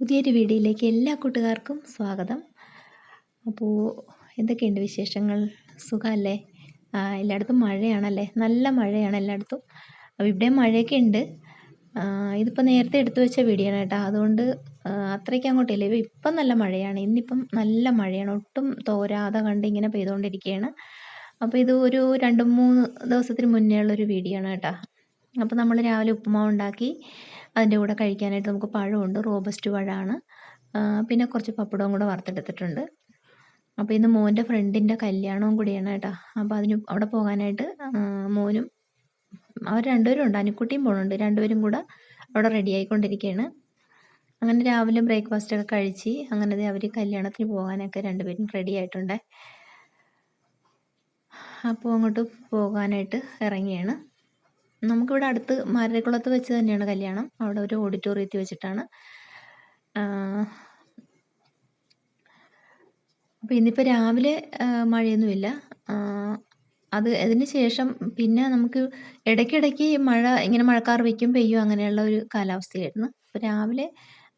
പുതിയൊരു വീഡിയോയിലേക്ക് എല്ലാ കൂട്ടുകാർക്കും സ്വാഗതം. അപ്പോൾ എന്തൊക്കെയുണ്ട് വിശേഷങ്ങൾ? സുഖമല്ലേ? എല്ലായിടത്തും മഴയാണല്ലേ? നല്ല മഴയാണ് എല്ലായിടത്തും. അപ്പോൾ ഇവിടെ മഴയൊക്കെ ഉണ്ട്. ഇതിപ്പോൾ നേരത്തെ എടുത്തു വെച്ച വീഡിയോ ആണ് കേട്ടോ. അതുകൊണ്ട് അത്രയ്ക്ക് അങ്ങോട്ടില്ല. ഇപ്പം നല്ല മഴയാണ്. ഇന്നിപ്പം നല്ല മഴയാണ്. ഒട്ടും തോരാതെ കണ്ട് ഇങ്ങനെ പെയ്തുകൊണ്ടിരിക്കുകയാണ്. അപ്പോൾ ഇത് ഒരു രണ്ട് മൂന്ന് ദിവസത്തിന് മുന്നേ ഉള്ളൊരു വീഡിയോ ആണ് കേട്ടോ. അപ്പോൾ നമ്മൾ രാവിലെ ഉപ്പുമാവ് ഉണ്ടാക്കി അതിന്റെ കൂടെ കഴിക്കാനായിട്ട് നമുക്ക് പഴമുണ്ട് റോബസ്റ്റ് പഴമാണ്. പിന്നെ കുറച്ച് പപ്പടവും കൂടെ വറുത്തെടുത്തിട്ടുണ്ട്. അപ്പോൾ ഇന്ന് മോന്റെ ഫ്രണ്ടിന്റെ കല്യാണവും കൂടിയാണ് കേട്ടോ. അപ്പോൾ അതിന് അവിടെ പോകാനായിട്ട് മോനും അവർ രണ്ടുപേരും ഉണ്ട് അനുക്കുട്ടിയും പോകുന്നുണ്ട് രണ്ടുപേരും കൂടെ അവിടെ റെഡി ആയിക്കൊണ്ടിരിക്കുകയാണ് അങ്ങനെ രാവിലെ ബ്രേക്ക്ഫാസ്റ്റ് ഒക്കെ കഴിച്ച് അങ്ങനെ അവർ കല്യാണത്തിന് പോകാനൊക്കെ രണ്ടുപേരും റെഡി ആയിട്ടുണ്ട്. അപ്പോൾ അങ്ങോട്ട് പോകാനായിട്ട് ഇറങ്ങിയാണ്. നമുക്കിവിടെ അടുത്ത് മാരകുളത്ത് വെച്ച് തന്നെയാണ് കല്യാണം. അവിടെ ഒരു ഓഡിറ്റോറിയത്തിൽ വെച്ചിട്ടാണ്. അപ്പോൾ ഇന്നിപ്പോൾ രാവിലെ മഴയൊന്നുമില്ല. അത് അതിന് ശേഷം പിന്നെ നമുക്ക് ഇടയ്ക്കിടയ്ക്ക് മഴ ഇങ്ങനെ മഴക്കാർ വയ്ക്കും പെയ്യും അങ്ങനെയുള്ള ഒരു കാലാവസ്ഥയായിരുന്നു. അപ്പോൾ രാവിലെ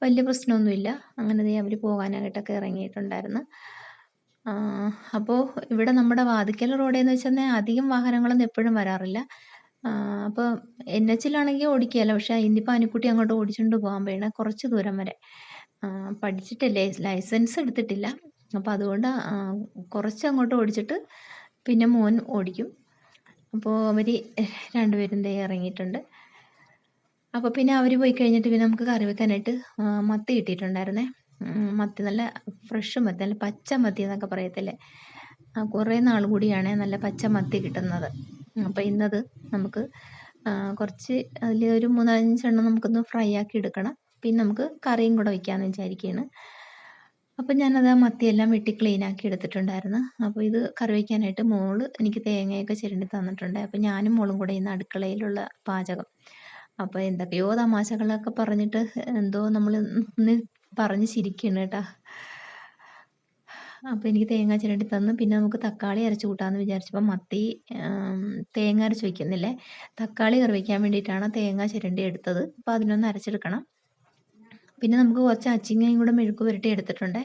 വലിയ പ്രശ്നമൊന്നുമില്ല. അങ്ങനെ അവർ പോകാനായിട്ടൊക്കെ ഇറങ്ങിയിട്ടുണ്ടായിരുന്നു. അപ്പോൾ ഇവിടെ നമ്മുടെ വാതിക്കൽ റോഡേന്ന് വെച്ചാൽ അധികം വാഹനങ്ങളൊന്നും എപ്പോഴും വരാറില്ല. അപ്പോൾ എൻ എച്ചിലാണെങ്കിൽ ഓടിക്കുകയല്ല പക്ഷേ ഇനി പാനിക്കുട്ടി അങ്ങോട്ട് ഓടിച്ചുകൊണ്ട് പോകാൻ വേണം കുറച്ച് ദൂരം വരെ. പഠിച്ചിട്ടില്ലേ? ലൈസൻസ് എടുത്തിട്ടില്ല. അപ്പോൾ അതുകൊണ്ട് കുറച്ച് അങ്ങോട്ട് ഓടിച്ചിട്ട് പിന്നെ മോൻ ഓടിക്കും. അപ്പോൾ അവർ രണ്ടുപേരും ദേ ഇറങ്ങിയിട്ടുണ്ട്. അപ്പോൾ പിന്നെ അവർ പോയി കഴിഞ്ഞിട്ട് പിന്നെ നമുക്ക് കറി വെക്കാനായിട്ട് മത്തി കിട്ടിയിട്ടുണ്ടായിരുന്നേ. മത്തി നല്ല ഫ്രഷ് മത്തി നല്ല പച്ച മത്തി എന്നൊക്കെ പറയത്തില്ലേ? കുറേ നാൾ കൂടിയാണ് നല്ല പച്ച മത്തി കിട്ടുന്നത്. അപ്പോൾ ഇന്നത് നമുക്ക് കുറച്ച് അതിൽ ഒരു മൂന്നാലഞ്ചെണ്ണം നമുക്കൊന്ന് ഫ്രൈ ആക്കി എടുക്കണം. പിന്നെ നമുക്ക് കറിയും കൂടെ വയ്ക്കാമെന്ന് വിചാരിക്കുകയാണ് അപ്പം ഞാനത് മത്തിയെല്ലാം വെട്ടി ക്ലീൻ ആക്കി എടുത്തിട്ടുണ്ടായിരുന്നു. അപ്പോൾ ഇത് കറി വയ്ക്കാനായിട്ട് മോൾ എനിക്ക് തേങ്ങയൊക്കെ ചിരണ്ടി തന്നിട്ടുണ്ട്. അപ്പോൾ ഞാനും മോളും കൂടെ ഇന്ന് അടുക്കളയിലുള്ള പാചകം. അപ്പോൾ എന്തൊക്കെയോ തമാശകളൊക്കെ പറഞ്ഞിട്ട് എന്തോ നമ്മൾ പറഞ്ഞ് ചിരിക്കണം കേട്ടോ. അപ്പോൾ എനിക്ക് തേങ്ങ ചിരണ്ടി തന്നു. പിന്നെ നമുക്ക് തക്കാളി അരച്ച് കൂട്ടാമെന്ന് വിചാരിച്ചപ്പോൾ മത്തി തേങ്ങ അരച്ച് വയ്ക്കുന്നില്ലേ തക്കാളി കറി വയ്ക്കാൻ വേണ്ടിയിട്ടാണ് തേങ്ങ ചിരണ്ടി എടുത്തത്. അപ്പോൾ അതിനൊന്ന് അരച്ചെടുക്കണം. പിന്നെ നമുക്ക് കുറച്ച് അച്ചിങ്ങയും കൂടെ മെഴുക്ക് പുരട്ടി എടുത്തിട്ടുണ്ട്.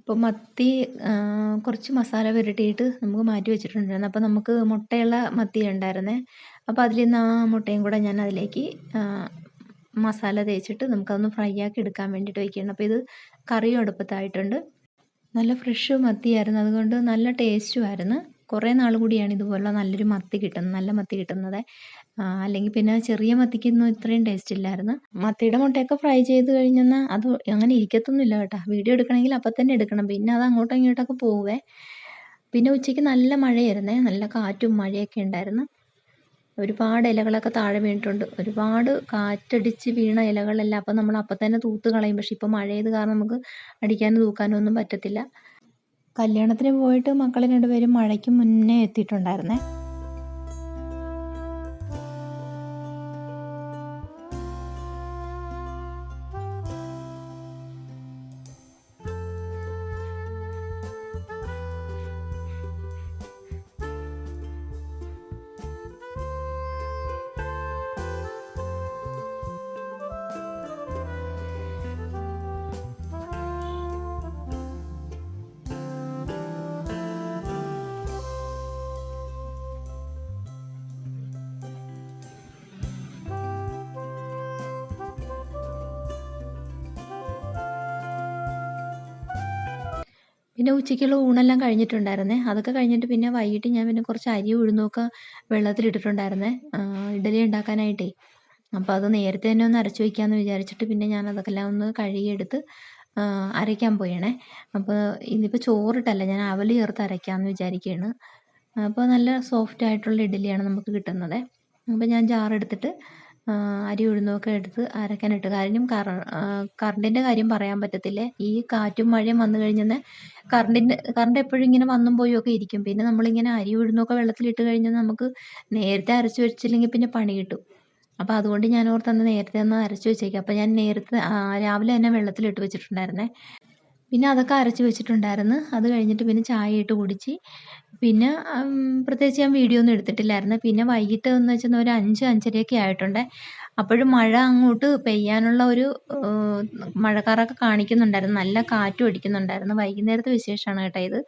ഇപ്പോൾ മത്തി കുറച്ച് മസാല പുരട്ടിയിട്ട് നമുക്ക് മാറ്റി വെച്ചിട്ടുണ്ടായിരുന്നു. അപ്പോൾ നമുക്ക് മുട്ടയുള്ള മത്തി ഉണ്ടായിരുന്നേ. അപ്പോൾ അതിൽ നിന്ന് ആ മുട്ടയും കൂടെ ഞാൻ അതിലേക്ക് മസാല തേച്ചിട്ട് നമുക്കതൊന്ന് ഫ്രൈ ആക്കി എടുക്കാൻ വേണ്ടിയിട്ട് വയ്ക്കുകയാണ് അപ്പോൾ ഇത് കറിയും നല്ല ഫ്രഷ് മത്തിയായിരുന്നു. അതുകൊണ്ട് നല്ല ടേസ്റ്റുമായിരുന്നു കുറേ നാൾ കൂടിയാണ് ഇതുപോലുള്ള നല്ലൊരു മത്തി കിട്ടുന്നത് നല്ല മത്തി കിട്ടുന്നത്. അല്ലെങ്കിൽ പിന്നെ ചെറിയ മത്തിക്കൊന്നും ഇത്രയും ടേസ്റ്റ് ഇല്ലായിരുന്നു. മത്തിയുടെ മുട്ടയൊക്കെ ഫ്രൈ ചെയ്ത് കഴിഞ്ഞാൽ അത് അങ്ങനെ ഇരിക്കത്തൊന്നുമില്ല കേട്ടോ. വീഡിയോ എടുക്കണമെങ്കിൽ അപ്പം തന്നെ എടുക്കണം. പിന്നെ അത് അങ്ങോട്ടും ഇങ്ങോട്ടൊക്കെ പോവേ. പിന്നെ ഉച്ചയ്ക്ക് നല്ല മഴയായിരുന്നേ. നല്ല കാറ്റും മഴയൊക്കെ ഉണ്ടായിരുന്നു. ഒരുപാട് ഇലകളൊക്കെ താഴെ വീണിട്ടുണ്ട്. ഒരുപാട് കാറ്റടിച്ച് വീണ ഇലകളെല്ലാം. അപ്പം നമ്മൾ അപ്പം തന്നെ തൂത്ത് കളയും. പക്ഷെ ഇപ്പം മഴയത് കാരണം നമുക്ക് അടിക്കാനും തൂക്കാനും ഒന്നും പറ്റത്തില്ല. കല്യാണത്തിന് പോയിട്ട് മക്കൾ രണ്ടുപേരും മഴയ്ക്ക് മുന്നേ എത്തിയിട്ടുണ്ടായിരുന്നേ. പിന്നെ ഉച്ചയ്ക്കുള്ള ഊണെല്ലാം കഴിഞ്ഞിട്ടുണ്ടായിരുന്നേ. അതൊക്കെ കഴിഞ്ഞിട്ട് പിന്നെ വൈകിട്ട് ഞാൻ പിന്നെ കുറച്ച് അരി ഉഴുന്നൊക്കെ വെള്ളത്തിലിട്ടിട്ടുണ്ടായിരുന്നേ ഇഡലി ഉണ്ടാക്കാനായിട്ടേ. അപ്പോൾ അത് നേരത്തെ തന്നെ ഒന്ന് അരച്ചു വയ്ക്കാമെന്ന് വിചാരിച്ചിട്ട് പിന്നെ ഞാൻ അതൊക്കെ എല്ലാം ഒന്ന് കഴുകിയെടുത്ത് അരയ്ക്കാൻ പോയണേ. അപ്പോൾ ഇന്നിപ്പോൾ ചോറിട്ടല്ല ഞാൻ അവൽ ചേർത്ത് അരയ്ക്കാമെന്ന് വിചാരിക്കുകയാണ് അപ്പോൾ നല്ല സോഫ്റ്റ് ആയിട്ടുള്ള ഇഡലിയാണ് നമുക്ക് കിട്ടുന്നത്. അപ്പോൾ ഞാൻ ജാറെടുത്തിട്ട് ആ, അരി ഉഴുന്നൊക്കെ എടുത്ത് അരക്കാനിട്ട്. കാര്യം കറ കറണ്ടിന്റെ കാര്യം പറയാൻ പറ്റത്തില്ല. ഈ കാറ്റും മഴയും വന്നു കഴിഞ്ഞാൽ കറണ്ടിന്റെ കറണ്ട് എപ്പോഴും ഇങ്ങനെ വന്നും പോയും ഒക്കെ ഇരിക്കും. പിന്നെ നമ്മളിങ്ങനെ അരി ഉഴുന്നൊക്കെ വെള്ളത്തിലിട്ട് കഴിഞ്ഞാൽ നമുക്ക് നേരത്തെ അരച്ച് വെച്ചില്ലെങ്കിൽ പിന്നെ പണി കിട്ടും. അപ്പോൾ അതുകൊണ്ട് ഞാൻ ഓർത്തന്ന് നേരത്തെ ഒന്ന് അരച്ച് വെച്ചേക്കാം. അപ്പോൾ ഞാൻ നേരത്തെ രാവിലെ തന്നെ വെള്ളത്തിലിട്ട് വെച്ചിട്ടുണ്ടായിരുന്നേ. പിന്നെ അതൊക്കെ അരച്ച് വെച്ചിട്ടുണ്ടായിരുന്നു. അത് കഴിഞ്ഞിട്ട് പിന്നെ ചായ ഇട്ട് കുടിച്ച്. പിന്നെ പ്രത്യേകിച്ച് ഞാൻ വീഡിയോ ഒന്നും എടുത്തിട്ടില്ലായിരുന്നു. പിന്നെ വൈകിട്ട് എന്ന് വെച്ചാൽ ഒരു അഞ്ച് അഞ്ചരയൊക്കെ ആയിട്ടുണ്ട്. അപ്പോഴും മഴ അങ്ങോട്ട് പെയ്യാനുള്ള ഒരു മഴക്കാറൊക്കെ കാണിക്കുന്നുണ്ടായിരുന്നു. നല്ല കാറ്റും അടിക്കുന്നുണ്ടായിരുന്നു. വൈകുന്നേരത്തെ വിശേഷമാണ് കേട്ടോ ഇത്.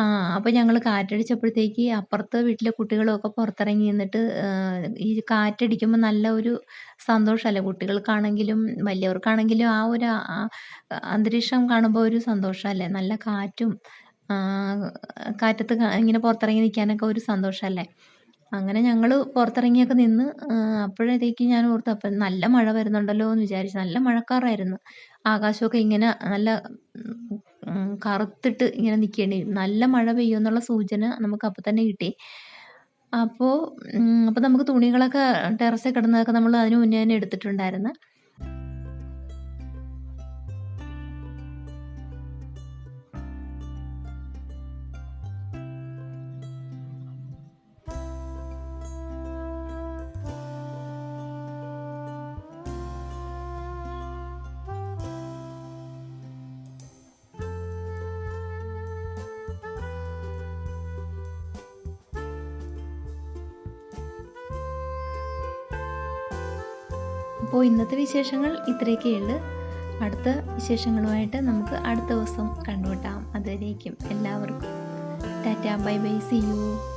ആ അപ്പോൾ ഞങ്ങൾ കാറ്റടിച്ചപ്പോഴത്തേക്ക് അപ്പുറത്തെ വീട്ടിലെ കുട്ടികളൊക്കെ പുറത്തിറങ്ങി നിന്നിട്ട് ഏഹ്, ഈ കാറ്റടിക്കുമ്പോൾ നല്ല ഒരു സന്തോഷമല്ലേ കുട്ടികൾക്കാണെങ്കിലും വലിയവർക്കാണെങ്കിലും ആ ഒരു അന്തരീക്ഷം കാണുമ്പോൾ ഒരു സന്തോഷമല്ലേ നല്ല കാറ്റും ആ, കാറ്റത്ത് ഇങ്ങനെ പുറത്തിറങ്ങി നിൽക്കാനൊക്കെ ഒരു സന്തോഷമല്ലേ അങ്ങനെ ഞങ്ങൾ പുറത്തിറങ്ങിയൊക്കെ നിന്ന് ആ, അപ്പോഴത്തേക്ക് ഞാൻ ഓർത്തു അപ്പം നല്ല മഴ വരുന്നുണ്ടല്ലോ എന്ന് വിചാരിച്ചു നല്ല മഴക്കാറായിരുന്നു. ആകാശമൊക്കെ ഇങ്ങനെ നല്ല കറുത്തിട്ട് ഇങ്ങനെ നിൽക്കേണ്ടി നല്ല മഴ പെയ്യുമെന്നുള്ള സൂചന നമുക്ക് അപ്പം തന്നെ കിട്ടി. അപ്പോൾ അപ്പോൾ നമുക്ക് തുണികളൊക്കെ ടെറസിൽ കിടന്നതൊക്കെ നമ്മൾ അതിന് മുന്നേ തന്നെ എടുത്തിട്ടുണ്ടായിരുന്നു. അപ്പോൾ ഇന്നത്തെ വിശേഷങ്ങൾ ഇത്രയൊക്കെ ഉള്ളു. അടുത്ത വിശേഷങ്ങളുമായിട്ട് നമുക്ക് അടുത്ത ദിവസം കണ്ടുമുട്ടാം. അതുവരേക്കും എല്ലാവർക്കും. Tata bye bye. See you